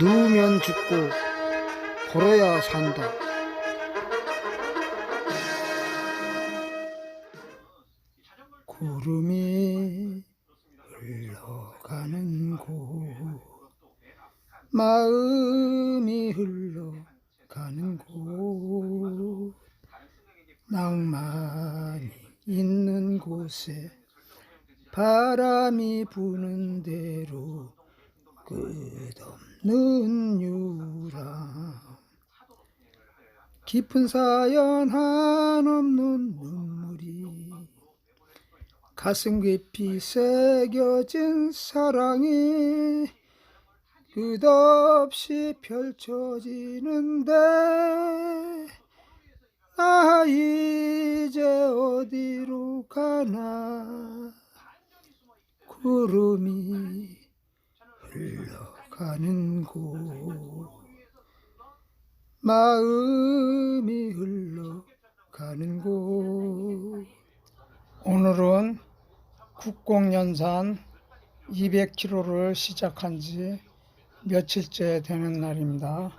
누우면 죽고 걸어야 산다. 구름이 흘러가는 곳 마음이 흘러가는 곳 낭만이 있는 곳에 바람이 부는 대로 끝없는 유람 깊은 사연 한없는 눈물이 가슴 깊이 새겨진 사랑이 끝없이 펼쳐지는데 나 이제 어디로 가나. 구름이 흘러 가는 곳 마음이 흘러가는 곳 오늘은 국공연산 200km를 시작한 지 며칠째 되는 날입니다.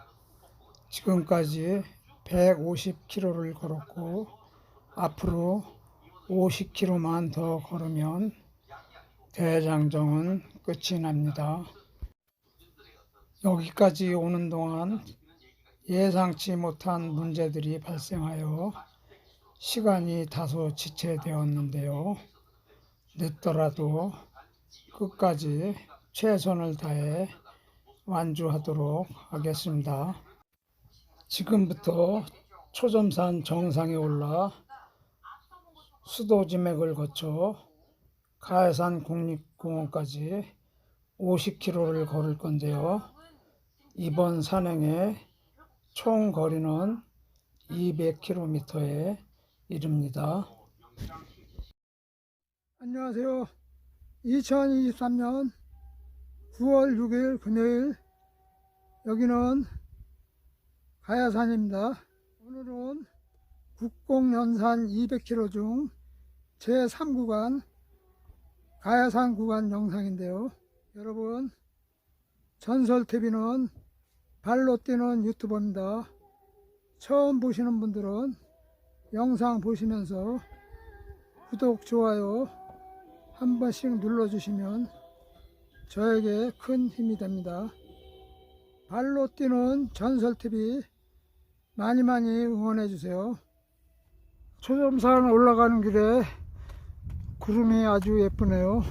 지금까지 150km를 걸었고 앞으로 50km만 더 걸으면 대장정은 끝이 납니다. 여기까지 오는 동안 예상치 못한 문제들이 발생하여 시간이 다소 지체되었는데요. 늦더라도 끝까지 최선을 다해 완주하도록 하겠습니다. 지금부터 초점산 정상에 올라 수도지맥을 거쳐 가해산 국립공원까지 50km를 걸을 건데요. 이번 산행의 총 거리는 200km에 이릅니다. 안녕하세요. 2023년 9월 6일 금요일 여기는 가야산입니다. 오늘은 국공연산 200km 중 제3구간 가야산 구간 영상인데요. 여러분 전설TV는 발로 뛰는 유튜버입니다. 처음 보시는 분들은 영상 보시면서 구독, 좋아요 한 번씩 눌러주시면 저에게 큰 힘이 됩니다. 발로 뛰는 전설TV 많이 많이 응원해 주세요. 초점산 올라가는 길에 구름이 아주 예쁘네요.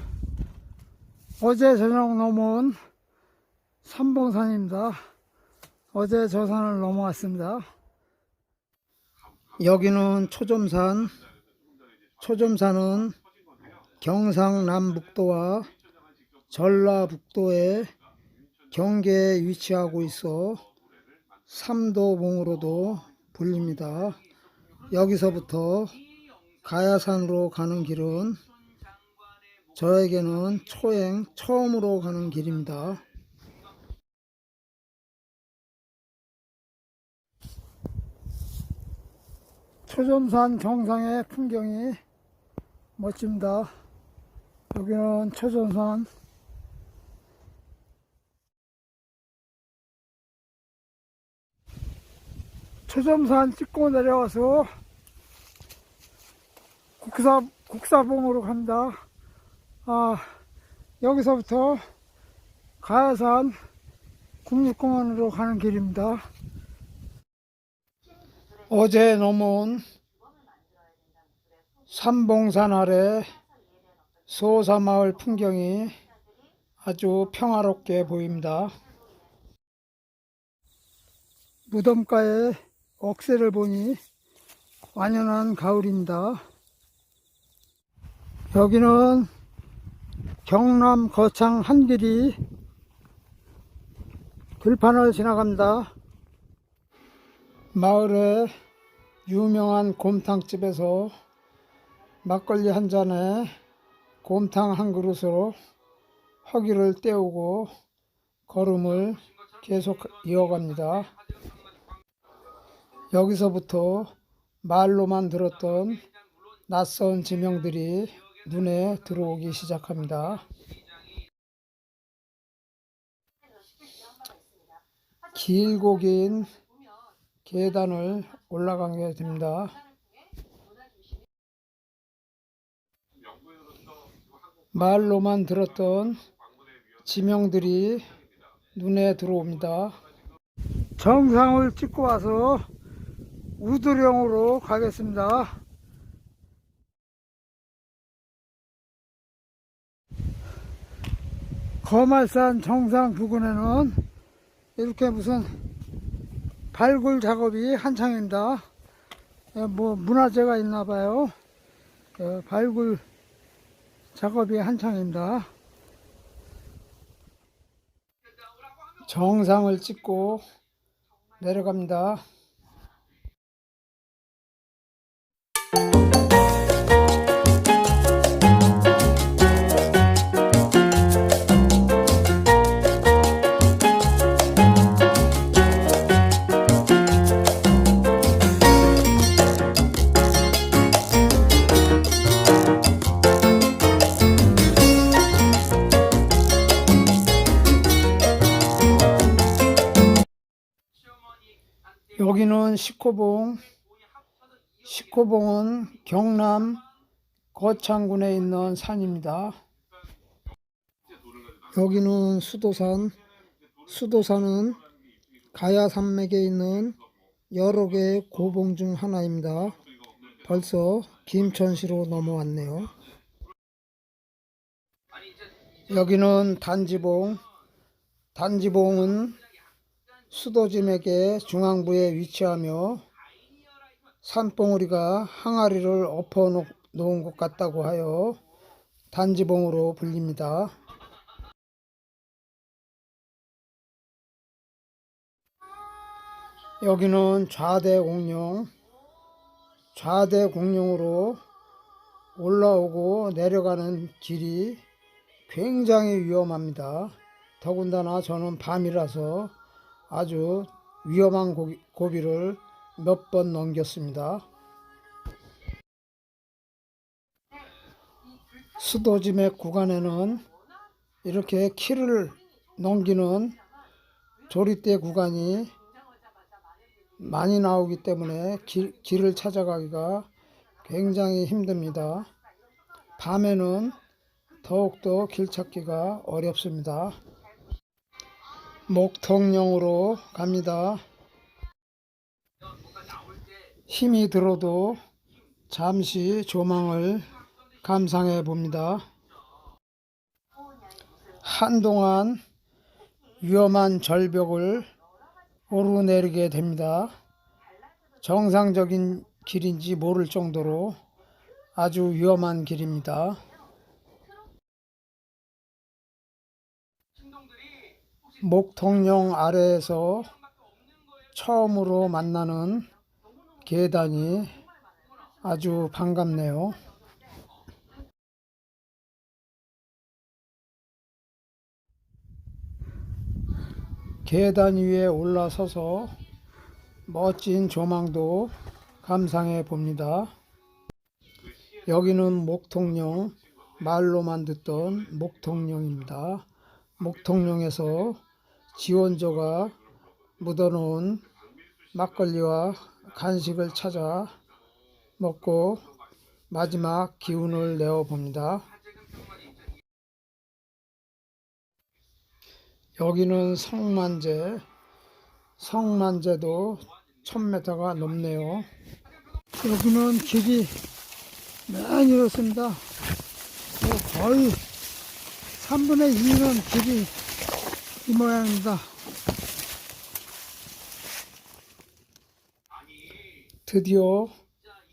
어제 저녁 넘어온 삼봉산입니다. 어제 저 산을 넘어왔습니다. 여기는 초점산. 초점산은 경상남북도와 전라북도의 경계에 위치하고 있어 삼도봉으로도 불립니다. 여기서부터 가야산으로 가는 길은 저에게는 초행 처음으로 가는 길입니다. 초점산 정상의 풍경이 멋집니다. 여기는 초점산 초점산 찍고 내려와서 국사, 국사봉으로 간다. 아, 여기서부터 가야산 국립공원으로 가는 길입니다. 어제 넘어온 삼봉산 아래 소사마을 풍경이 아주 평화롭게 보입니다. 무덤가에 억새를 보니 완연한 가을입니다. 여기는 경남 거창 한길이 들판을 지나갑니다. 마을에 유명한 곰탕집에서 막걸리 한 잔에 곰탕 한 그릇으로 허기를 때우고 걸음을 계속 이어갑니다. 여기서부터 말로만 들었던 낯선 지명들이 눈에 들어오기 시작합니다. 길고 긴 계단을 올라가게 됩니다. 말로만 들었던 지명들이 눈에 들어옵니다. 정상을 찍고 와서 우두령으로 가겠습니다. 거말산 정상 부근에는 이렇게 무슨 발굴 작업이 한창입니다. 예, 뭐 문화재가 있나 봐요. 어, 발굴 작업이 한창입니다. 정상을 찍고 내려갑니다. 여기는 식호봉. 식호봉은 경남 거창군에 있는 산입니다. 여기는 수도산. 수도산은 가야산맥에 있는 여러 개의 고봉 중 하나입니다. 벌써 김천시로 넘어왔네요. 여기는 단지봉. 단지봉은 수도짐에게 중앙부에 위치하며 산봉우리가 항아리를 엎어 놓은 것 같다고 하여 단지봉으로 불립니다. 여기는 좌대 공룡, 좌대 공룡으로 올라오고 내려가는 길이 굉장히 위험합니다. 더군다나 저는 밤이라서 아주 위험한 고비, 고비를 몇 번 넘겼습니다. 수도짐의 구간에는 이렇게 키를 넘기는 조리대 구간이 많이 나오기 때문에 길, 길을 찾아가기가 굉장히 힘듭니다. 밤에는 더욱더 길 찾기가 어렵습니다. 목통령으로 갑니다. 힘이 들어도 잠시 조망을 감상해 봅니다. 한동안 위험한 절벽을 오르내리게 됩니다. 정상적인 길인지 모를 정도로 아주 위험한 길입니다. 목통령 아래에서 처음으로 만나는 계단이 아주 반갑네요. 계단 위에 올라서서 멋진 조망도 감상해 봅니다. 여기는 목통령, 말로만 듣던 목통령입니다. 목통령에서 지원조가 묻어놓은 막걸리와 간식을 찾아 먹고 마지막 기운을 내어 봅니다. 여기는 성만제, 성만제도 1000m가 넘네요. 여기는 길이 많이 이렇습니다. 뭐 거의 3분의 2는 길이 이 모양입니다. 드디어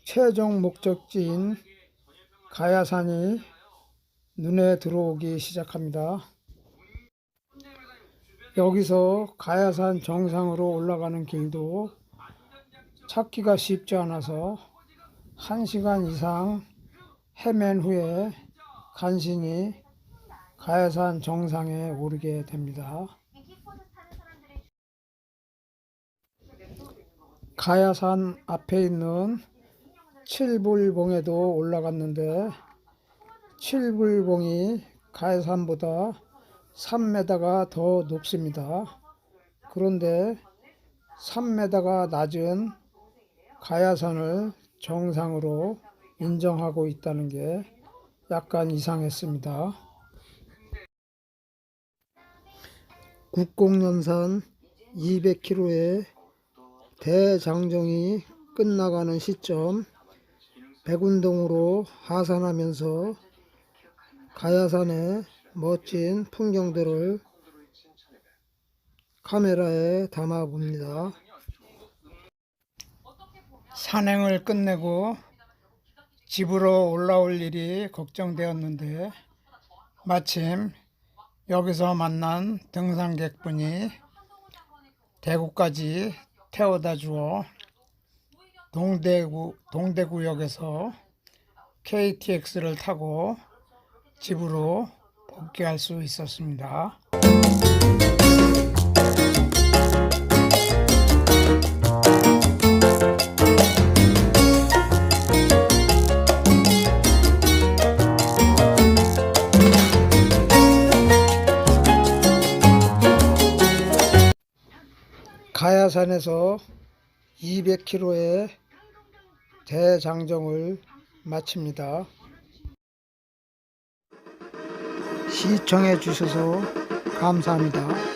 최종 목적지인 가야산이 눈에 들어오기 시작합니다. 여기서 가야산 정상으로 올라가는 길도 찾기가 쉽지 않아서 1시간 이상 헤맨 후에 간신히 가야산 정상에 오르게 됩니다. 가야산 앞에 있는 칠불봉에도 올라갔는데 칠불봉이 가야산보다 3m가 더 높습니다. 그런데 3m가 낮은 가야산을 정상으로 인정하고 있다는 게 약간 이상했습니다. 국공연산 200km의 대장정이 끝나가는 시점 백운동으로 하산하면서 가야산의 멋진 풍경들을 카메라에 담아 봅니다. 산행을 끝내고 집으로 올라올 일이 걱정되었는데 마침 여기서 만난 등산객분이 대구까지 태워다 주어 동대구 동대구역에서 KTX를 타고 집으로 복귀할 수 있었습니다. 가야산에서 200km의 대장정을 마칩니다. 시청해 주셔서 감사합니다.